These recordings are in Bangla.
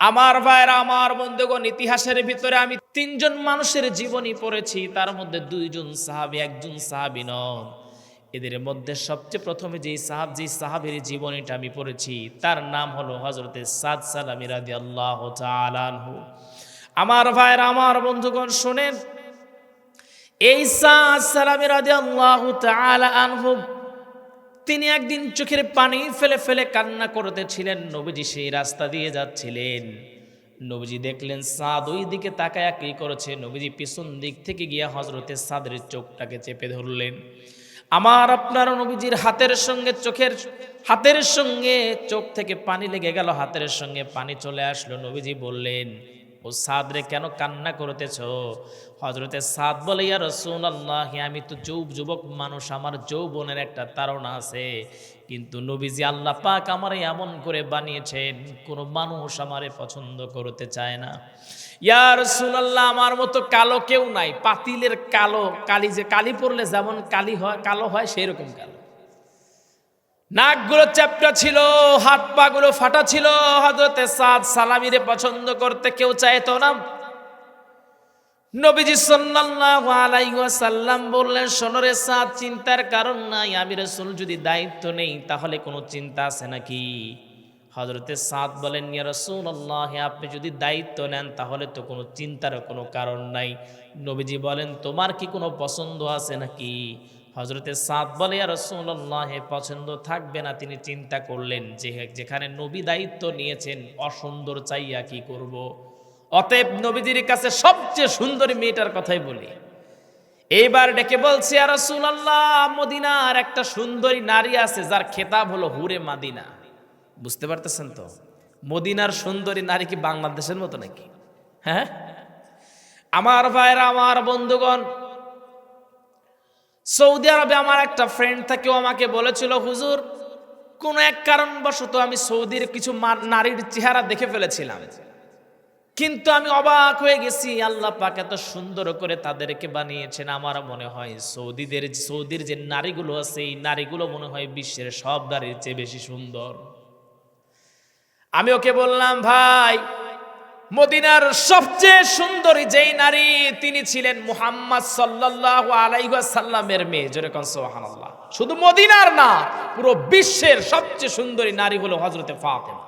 আমার ভাইয়েরা, আমার বন্ধুগণ, ইতিহাসের ভিতরে আমি তিনজন মানুষের জীবনী পড়েছি, তার মধ্যে দুইজন সাহাবি, একজন সাহাবি নন। এদের মধ্যে সবচেয়ে প্রথমে যেই সাহাব, যেই সাহাবের জীবনীটা আমি পড়েছি, তার নাম হলো হজরতে সাদ সালামি রাদি আল্লাহ আনহু। আমার ভাইয়েরা, আমার বন্ধুগণ, শোনেন, এই সাদ সালামি রাদি আল্লাহ আনহু তিনি একদিন চোখের পানি ফেলে ফেলে কান্না করতেছিলেন, নবীজি সেই রাস্তা দিয়ে যাচ্ছিলেন। নবীজি দেখলেন সাদ ওই দিকে তাকায় কি করেছে, নবীজি পিছন দিক থেকে গিয়া হজরতে সাদের চোখটাকে চেপে ধরলেন। আমার আপনার নবীজির হাতের সঙ্গে চোখের, হাতের সঙ্গে চোখ থেকে পানি লেগে গেল, হাতের সঙ্গে পানি চলে আসলো, নবীজি বললেন ও সাদ রে কেন কান্না করতেছ? হজরতে সাদ বলে, ইয়া রসুন আল্লাহ আমি তো যৌ যুবক মানুষ, আমার যৌবনের একটা তারা আছে। কিন্তু নবীজি আল্লাহ পাক আমারে এমন করে বানিয়েছেন, কোনো মানুষ আমারে পছন্দ করতে চায় না। ইয়ার সুনাল্লাহ আমার মতো কালো কেউ নাই। পাতিলের কালো, কালি যে কালি পরলে যেমন কালি হয়, কালো হয় সেই রকম কালো। নাকগুলো চ্যাপটা ছিল, হাত পা গুলো ফাটা ছিল। হজরতে সাদ সালামিরে পছন্দ করতে কেউ চাইতো না। নবীজি সাল্লাল্লাহু আলাইহি ওয়াসাল্লাম বললেন শোনরে সাদ, চিন্তার কারণ নাই, আমি রাসূল যদি দায়িত্ব নেই, তাহলে কোনো চিন্তা আছে নাকি? হজরতে সাদ বলেন, ইয়া রাসূলুল্লাহ, আপনি যদি দায়িত্ব নেন, তাহলে তো কোনো চিন্তার কোনো কারণ নাই। নবীজি বলেন, তোমার কি কোনো পছন্দ আছে নাকি? হজরতে সাদ বলে, ইয়া রাসূলুল্লাহ পছন্দ থাকবে না। তিনি চিন্তা করলেন যে যেখানে নবী দায়িত্ব নিয়েছেন, অসুন্দর চাইয়া কি করব। অতএব নবীজির কাছে সবচেয়ে সুন্দরী মেয়েটার কথাই বলি। এইবার ডেকে বলছি আর রাসূলুল্লাহ, মদিনার একটা সুন্দরী নারী আছে, যার খেতাব হলো হুরে মাদিনা। বুঝতে পারতেছেন তো? মদিনার সুন্দরী নারী কি বাংলাদেশের মতো নাকি? হ্যাঁ? আমার ভাইরা, আমার বন্ধুগণ সৌদি আরবে আমার একটা ফ্রেন্ড থাকেও আমাকে বলেছিল, হুজুর, কোনো এক কারণবশত আমি সৌদির কিছু নারীর চেহারা দেখে ফেলেছিলাম। কিন্তু আমি অবাক হয়ে গেছি, আল্লাহ পাক এত সুন্দর করে তাদেরকে বানিয়েছেন। আমার মনে হয় সৌদিদের, সৌদির যে নারীগুলো আছে, এই নারীগুলো মনে হয় বিশ্বের সব নারীর চেয়ে বেশি সুন্দর। আমি ওকে বললাম, ভাই মদিনার সবচেয়ে সুন্দরী যেই নারী, তিনি ছিলেন মুহাম্মদ সাল্লাল্লাহু আলাইহি সাল্লামের মেয়ে। যেরকম সুবহানাল্লাহ। শুধু মদিনার না, পুরো বিশ্বের সবচেয়ে সুন্দরী নারী হলো হযরতে ফাতেমা।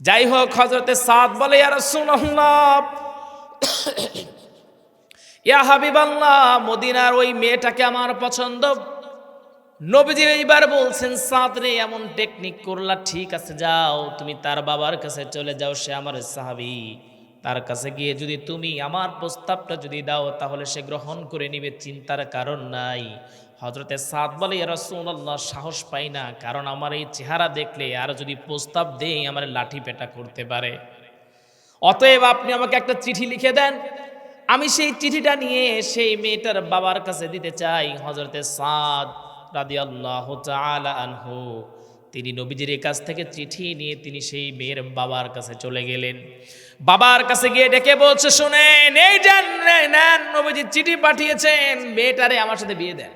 যাই হোক, হযরতে সাদ বলে, ইয়া রাসূলুল্লাহ, ইয়া হাবিবাল্লাহ, মদিনার ওই মেয়েটাকে আমার পছন্দ। নবীজি এইবার বলছেন সাঁতরে এমন টেকনিক করলা, ঠিক আছে, যাও, তুমি তার বাবার কাছে চলে যাও, সে আমার সাহাবি। তার কাছে গিয়ে যদি তুমি আমার প্রস্তাবটা যদি দাও, তাহলে সে গ্রহণ করে নিবে, চিন্তার কারণ নাই। হজরতে সাদ বলে রসুল্লাহ সাহস পাই না, কারণ আমার এই চেহারা দেখলে আর যদি প্রস্তাব দেই, আমার লাঠি পেটা করতে পারে। অতএব আপনি আমাকে একটা চিঠি লিখে দেন। আমি সেই চিঠিটা নিয়ে সেই মেয়েটার বাবার কাছে দিতে চাই। হজরতে সাদ রাদিয়াল্লাহু তাআলা আনহু। তিনি নবীজির কাছ থেকে চিঠি নিয়ে তিনি সেই মেয়ের বাবার কাছে চলে গেলেন। বাবার কাছে গিয়ে ডেকে বলছে, শুনেন, এই যান নবীজি চিঠি পাঠিয়েছেন, মেয়েটারে আমার সাথে বিয়ে দেন।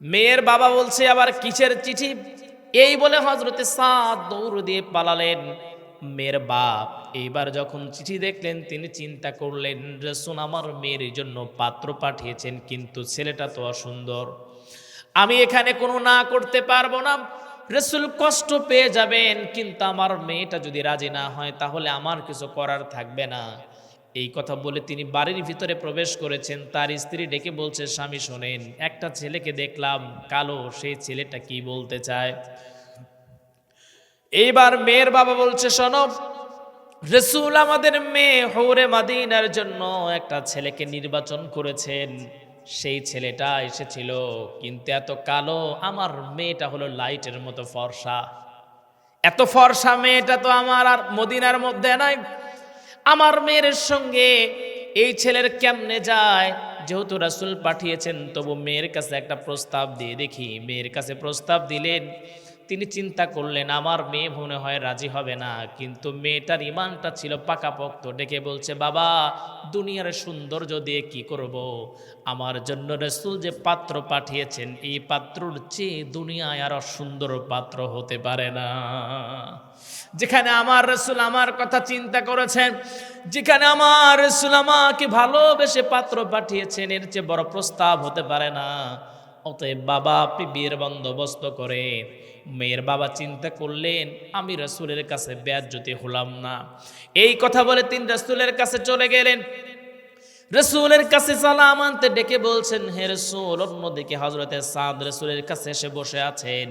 মেয়ের বাবা বলছে, আবার কিসের চিঠি? এই বলে হজরতে সাদ দৌড় দিয়ে পালালেন। মেয়ের বাপ। এইবার যখন চিঠি দেখলেন, তিনি চিন্তা করলেন রসুন আমার মেয়ের জন্য পাত্র পাঠিয়েছেন, কিন্তু ছেলেটা তো অসুন্দর। আমি এখানে কোনো না করতে পারব না। রসুল কষ্ট পেয়ে যাবেন, কিন্তু আমার মেয়েটা যদি রাজি না হয়, তাহলে আমার কিছু করার থাকবে না। এই কথা বলে তিনি বাড়ির ভিতরে প্রবেশ করেছেন। তার স্ত্রী ডেকে বলছে, স্বামী, শোনেন, একটা ছেলেকে দেখলাম, কালো সেই ছেলেটা কি বলতে চায়? এইবার মেয়ের বাবা বলছে সনব রসুল আমাদের মেয়ে হৌরে মাদিনার জন্য একটা ছেলেকে নির্বাচন করেছেন। সেই ছেলেটা এসেছিল, কিন্তু এত কালো, আমার মেয়েটা হলো লাইটের মতো ফর্সা। এত ফর্সা মেয়েটা তো আমার আর মদিনার মধ্যে নাই। আমার মেয়ের সঙ্গে এই ছেলের কেমনে যায়? যেহেতু রাসুল পাঠিয়েছেন, তবু মেয়ের কাছে একটা প্রস্তাব দিয়ে দেখি, মেয়ের কাছে প্রস্তাব দিলেন তিনি চিন্তা করলেন, আমার মেয়ে মনে হয় রাজি হবে না। কিন্তু মেয়েটার ইমানটা ছিল পাকাপোক্ত। ডেকে বলছে, বাবা, দুনিয়ার সৌন্দর্য দিয়ে কি করব। আমার জন্য রসুল যে পাত্র পাঠিয়েছেন, এই পাত্রর চেয়ে দুনিয়ায় আরও সুন্দর পাত্র হতে পারে না। যেখানে আমার রসুল আমার কথা চিন্তা করেছেন, যেখানে আমার রসুল আমাকে ভালোবেসে পাত্র পাঠিয়েছেন, এর চেয়ে বড় প্রস্তাব হতে পারে না। অতএব বাবা, আপনি বিয়ের বন্দোবস্ত করে। মেয়ের বাবা চিন্তা করলেন, আমি রসুলের কাছে ব্যাজ্যতি হলাম না। এই কথা বলে তিনি রসুলের কাছে চলে গেলেন। রসুলের কাছে সালাম আনতে ডেকে বলছেন, হে রসুল, অন্যদিকে হজরতে সাদ রসুলের কাছে এসে বসে আছেন।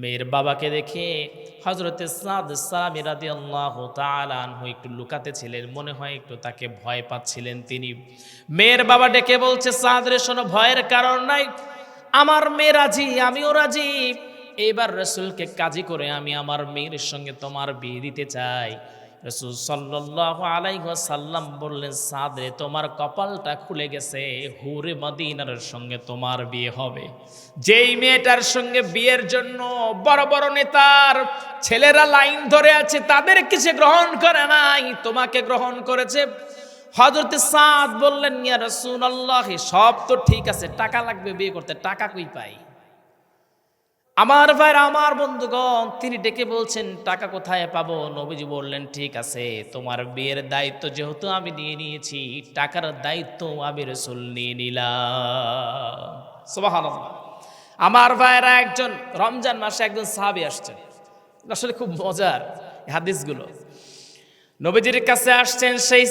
মেয়ের বাবাকে দেখে হজরতে সাদ সালামি রাদি আল্লাহ একটু লুকাতে ছিলেন, মনে হয় একটু তাকে ভয় পাচ্ছিলেন তিনি। মেয়ের বাবা ডেকে বলছে, সাদ রে, শোনো, ভয়ের কারণ নাই। আমার মেয়ে রাজি, আমিও রাজি। এবার রসুলকে কাজী করে আমি আমার মেয়ের সঙ্গে তোমার বিয়ে দিতে চাই। রসুল সাল্লাহ আলাইসাল্লাম বললেন, সাদরে, তোমার কপালটা খুলে গেছে। হুরে মদিনার সঙ্গে তোমার বিয়ে হবে। যেই মেয়েটার সঙ্গে বিয়ের জন্য বড় বড় নেতার ছেলেরা লাইন ধরে আছে তাদের কিছু গ্রহণ করে নাই। তোমাকে গ্রহণ করেছে হজরতে সাদ বললেন, ইয়া রসুল আল্লাহ সব তো ঠিক আছে, টাকা লাগবে বিয়ে করতে, টাকা কই পাই? আমার ভাইরা, আমার বন্ধুগণ, তিনি ডেকে বলছেন, টাকা কোথায় পাবো? নবীজি বললেন, ঠিক আছে, তোমার বিয়ের দায়িত্ব যেহেতু আমি নিয়ে নিয়েছি, টাকার দায়িত্ব আমি রসুল নিয়ে নিলাম। আমার ভাইয়েরা একজন, রমজান মাসে একজন সাহাবি আসছেন। আসলে খুব মজার হাদিসগুলো। নবীজির কাছে আসছেন, সেই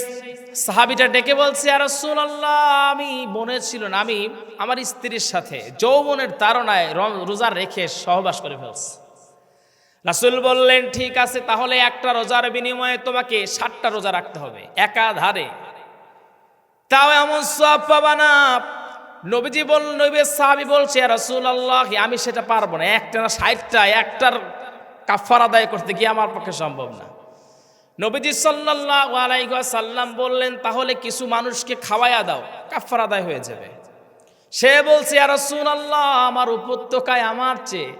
সাহাবিটা ডেকে বলছে আর আল্লাহ আমি মনে ছিল না, আমি আমার স্ত্রীর সাথে যৌবনের তারনায় র- রোজা রেখে সহবাস করে ফেলছি। রাসুল বললেন, ঠিক আছে, তাহলে একটা রোজার বিনিময়ে তোমাকে ষাটটা রোজা রাখতে হবে, একাধারে। তাও এমন সব পাবা না। নবীজি বল, নবী সাহাবি বলছে রসুল আল্লাহ আমি সেটা পারব না, একটা না ষাটটা, একটার কাফার আদায় করতে গিয়ে আমার পক্ষে সম্ভব না। নবীজি সাল্লাহ আলাইহি সাল্লাম বললেন, তাহলে কিছু মানুষকে খাওয়াইয়া দাও কাফার আদায় হয়ে যাবে। সে বলছে আর সুনাল্লাহ আমার উপত্যকায় আমার চেয়ে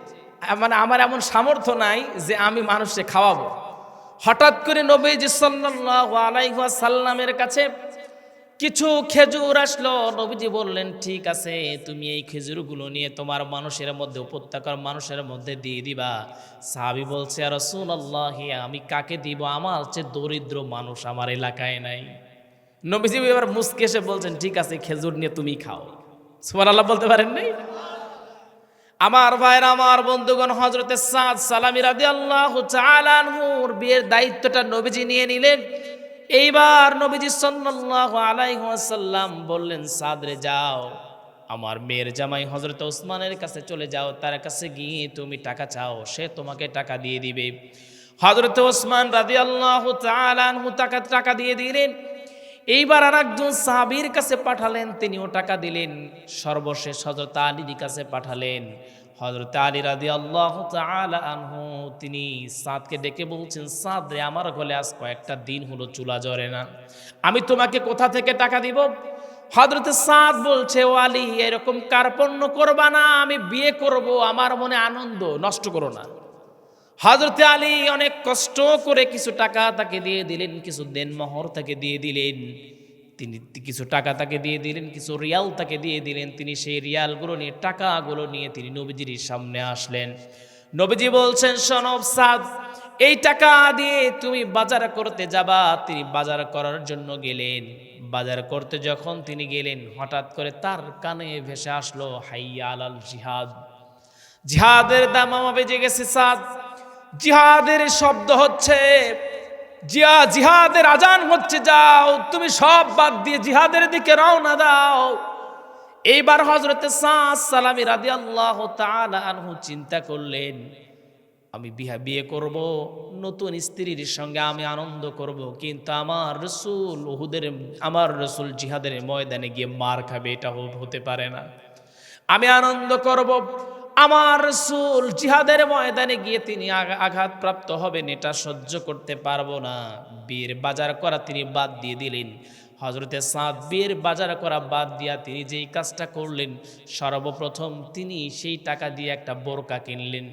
মানে আমার এমন সামর্থ্য নাই যে আমি মানুষকে খাওয়াবো। হঠাৎ করে নবীজি সাল্লাহ সাল্লামের কাছে কিছু খেজুর আসলো, নবীজি বললেন, ঠিক আছে, তুমি এই খেজুরগুলো নিয়ে তোমার মানুষের মধ্যে, উপত্যকার মানুষের মধ্যে দিয়ে দিবা। সাহাবি বলছে আর আল্লাহ আমি কাকে দিব? আমার চেয়ে দরিদ্র মানুষ আমার এলাকায় নাই। নবীজি এবার মুসকে এসে বলছেন, ঠিক আছে, খেজুর নিয়ে তুমি খাও। সুমান আল্লাহ বলতে পারেন নাই? আমার ভাইয়ের, আমার বন্ধুগণ হজরতে সাদ সালামি আল্লাহ বিয়ের দায়িত্বটা নবীজি নিয়ে নিলেন। এইবার নবীজি সাল্লাল্লাহু আলাইহি ওয়াসাল্লাম বললেন, সাদরে যাও, আমার মেয়ের জামাই হজরত ওসমানের কাছে চলে যাও, তার কাছে গিয়ে তুমি টাকা চাও, সে তোমাকে টাকা দিয়ে দিবে। হজরত ওসমান রাদি আল্লাহ টাকা টাকা দিয়ে দিলেন। এইবার আর একজন সাহাবির কাছে পাঠালেন, তিনিও টাকা দিলেন। সর্বশেষ হজরত আলীর কাছে পাঠালেন। হজরত আলী রাদি আল্লাহ আনহু, তিনি সাঁতকে ডেকে বলছেন সাঁত রে, আমার গলে আজ কয়েকটা দিন হলো চুলা জ্বরে না। আমি তোমাকে কোথা থেকে টাকা দিব? হজরত সাঁত বলছে, ও আলী, এরকম কার্পণ্য করবা না, আমি বিয়ে করব, আমার মনে আনন্দ, নষ্ট করো না। হজরত আলী অনেক কষ্ট করে কিছু টাকা তাকে দিয়ে দিলেন, কিছু দেনমোহর তাকে দিয়ে দিলেন। তিনি কিছু টাকা তাকে দিয়ে দিলেন, কিছু রিয়াল তাকে দিয়ে দিলেন। তিনি সেই রিয়ালগুলো নিয়ে, টাকাগুলো নিয়ে তিনি নবীজির সামনে আসলেন। নবীজি বলছেন, সনব সাদ, এই টাকা দিয়ে তুমি বাজার করতে যাবা। তিনি বাজার করার জন্য গেলেন। বাজার করতে যখন তিনি গেলেন, হঠাৎ করে তার কানে ভেসে আসলো, হাইয়া আলাল জিহাদ। জিহাদের দামামা বেজে গেছে, সাদ। জিহাদের শব্দ হচ্ছে জিয়া জিহাদের আজান হচ্ছে, যাও, তুমি সব বাদ দিয়ে জিহাদের দিকে রওনা দাও। এইবার হজরতে সালামি রাদি আল্লাহ আনহু চিন্তা করলেন, আমি বিহা বিয়ে করব, নতুন স্ত্রীর সঙ্গে আমি আনন্দ করব, কিন্তু আমার রসুল ওহুদের আমার রসুল জিহাদের ময়দানে গিয়ে মার খাবে, এটা হতে পারে না। আমি আনন্দ করব আমার রসুল জিহাদের ময়দানে গিয়ে তিনি আঘাতপ্রাপ্ত হবেন, এটা সহ্য করতে পারব না। বীর বাজার করা তিনি বাদ দিয়ে দিলেন। হজরতে সাঁত বিয়ের বাজার করা বাদ দিয়া তিনি যেই কাজটা করলেন, সর্বপ্রথম তিনি সেই টাকা দিয়ে একটা বোরকা কিনলেন।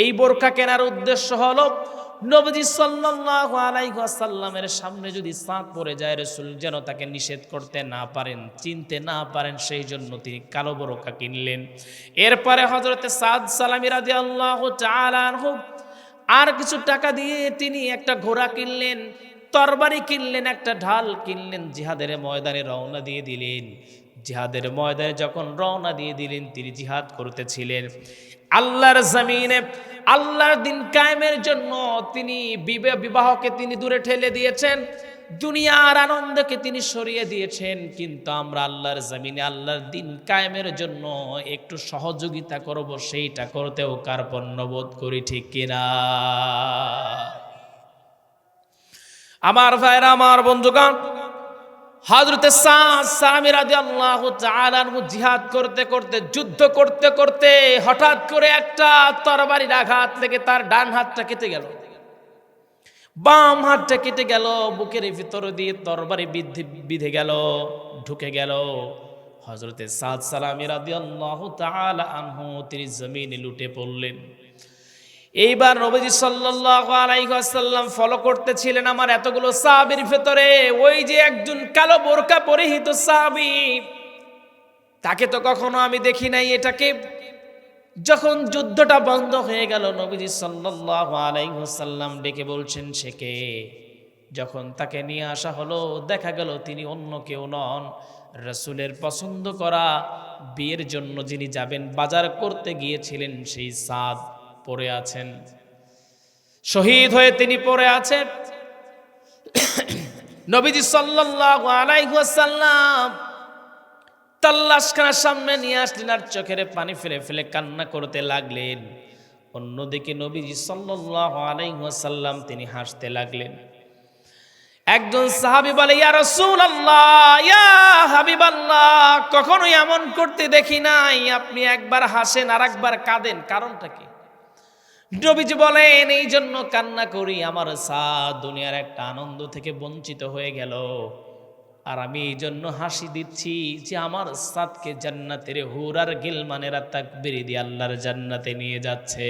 এই বোরকা কেনার উদ্দেশ্য হলো নবজি সাল্লাল্লাহু আলাইহি ওয়াসাল্লামের সামনে যদি সাঁত পড়ে যায়, রসুল যেন তাকে নিষেধ করতে না পারেন, চিনতে না পারেন, সেই জন্য তিনি কালো বোরকা কিনলেন। এরপরে হজরতে সাদ সালামি রাদিয়াল্লাহু তাআলা আনহু আর কিছু টাকা দিয়ে তিনি একটা ঘোড়া কিনলেন, তরবারি কিনলেন, একটা ঢাল কিনলেন, জিহাদের ময়দানে রওনা দিয়ে দিলেন। জিহাদের ময়দানে যখন রওনা দিয়ে দিলেন, তিনি জিহাদ করতেছিলেন। আল্লাহর জমিনে, আল্লাহর দিন কায়েমের জন্য তিনি বিবে- বিবাহকে তিনি দূরে ঠেলে দিয়েছেন, দুনিয়ার আনন্দকে তিনি সরিয়ে দিয়েছেন। কিন্তু আমরা আল্লাহর জমিনে, আল্লাহর দিন কায়েমের জন্য একটু সহযোগিতা করব, সেইটা করতেও কার্পণ্যবোধ করি, ঠিক কিনা আমার ভাইরা, আমার বন্ধুগণ হজরতে জিহাদ করতে করতে, যুদ্ধ করতে করতে হঠাৎ করে একটা তরবারির আঘাত থেকে তার ডান হাতটা কেটে গেল। বাম হাতটা কেটে গেল, বুকের ভিতর দিয়ে তরবারি বিধে বিধে গেল, ঢুকে গেল। হজরতে সাদ সালামি রাদিয়াল্লাহু তাআলা আনহু তিনি জমিনে লুটে পড়লেন। এইবার নবীজি ওয়াসাল্লাম ফলো করতেছিলেন আমার এতগুলো সাহাবীর ভেতরে। ওই যে একজন কালো বোরকা পরিহিত সাহাবী, তাকে তো কখনো আমি দেখি নাই। এটাকে যখন যুদ্ধটা বন্ধ হয়ে গেল, নবীজি আলাইহি ডেকে বলছেন, সে কে? যখন তাকে নিয়ে আসা হলো, দেখা গেল তিনি অন্য কেউ নন। রসুলের পছন্দ করা বিয়ের জন্য যিনি যাবেন বাজার করতে গিয়েছিলেন, সেই সাদ পড়ে আছেন। শহীদ হয়ে তিনি পড়ে আছেন। নবীজি সাল্লাল্লাহু আলাইহি ওয়াসাল্লাম তাল্লাশখানার সামনে নিয়ে আসলেন আর চোখের পানি ফেলে ফেলে কান্না করতে লাগলেন। অন্যদিকে নবীজি সাল্লাল্লাহু আলাইহি ওয়াসাল্লাম তিনি হাসতে লাগলেন। একজন সাহাবী বলে, ইয়া রাসূলুল্লাহ, ইয়া হাবিবাল্লাহ, কখনোই এমন করতে দেখি নাই। আপনি একবার হাসেন আর একবার কাঁদেন। কারণটা কি? নবীজি বলেন, এই জন্য কান্না করি, আমার সাদ দুনিয়ার একটা আনন্দ থেকে বঞ্চিত হয়ে গেল। আর আমি এই জন্য হাসি দিচ্ছি যে আমার সাদকে জান্নাতের হুরার গিলমানেরা বেরিয়ে দিয়ে আল্লাহর জান্নাতে নিয়ে যাচ্ছে।